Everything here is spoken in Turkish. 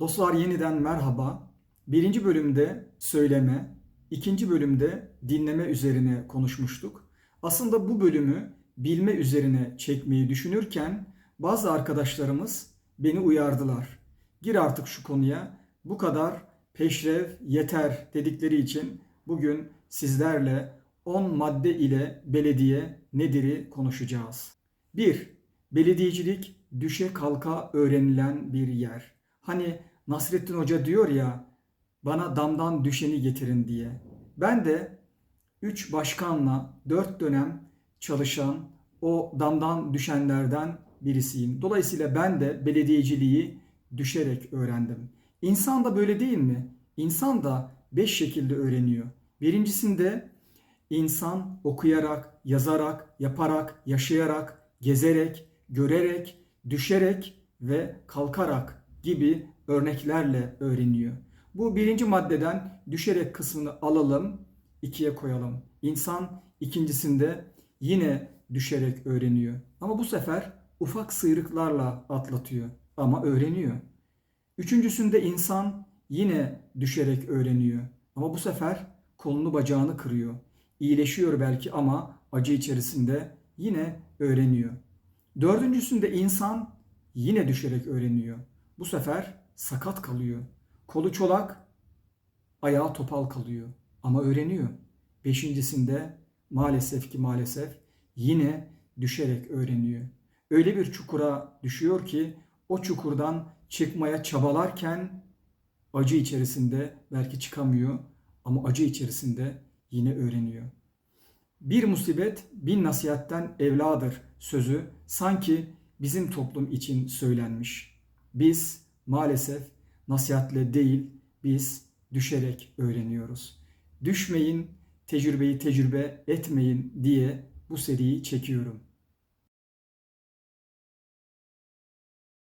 Dostlar yeniden merhaba. Birinci bölümde söyleme, ikinci bölümde dinleme üzerine konuşmuştuk. Aslında bu bölümü bilme üzerine çekmeyi düşünürken bazı arkadaşlarımız beni uyardılar. Gir artık şu konuya. Bu kadar peşrev yeter dedikleri için bugün sizlerle 10 madde ile belediye nedir'i konuşacağız. 1. Belediyecilik düşe kalka öğrenilen bir yer. Hani Nasrettin Hoca diyor ya bana damdan düşeni getirin diye. Ben de 3 başkanla 4 dönem çalışan o damdan düşenlerden birisiyim. Dolayısıyla ben de belediyeciliği düşerek öğrendim. İnsan da böyle değil mi? İnsan da 5 şekilde öğreniyor. Birincisinde insan okuyarak, yazarak, yaparak, yaşayarak, gezerek, görerek, düşerek ve kalkarak gibi örneklerle öğreniyor. Bu birinci maddeden düşerek kısmını alalım, ikiye koyalım. İnsan ikincisinde yine düşerek öğreniyor. Ama bu sefer ufak sıyrıklarla atlatıyor ama öğreniyor. Üçüncüsünde insan yine düşerek öğreniyor. Ama bu sefer kolunu bacağını kırıyor. İyileşiyor belki ama acı içerisinde yine öğreniyor. Dördüncüsünde insan yine düşerek öğreniyor. Bu sefer sakat kalıyor. Kolu çolak, ayağı topal kalıyor. Ama öğreniyor. Beşincisinde maalesef ki maalesef yine düşerek öğreniyor. Öyle bir çukura düşüyor ki o çukurdan çıkmaya çabalarken acı içerisinde belki çıkamıyor ama acı içerisinde yine öğreniyor. Bir musibet bin nasihatten evladır sözü sanki bizim toplum için söylenmiş. Biz maalesef nasihatle değil biz düşerek öğreniyoruz. Düşmeyin, tecrübeyi tecrübe etmeyin diye bu seriyi çekiyorum.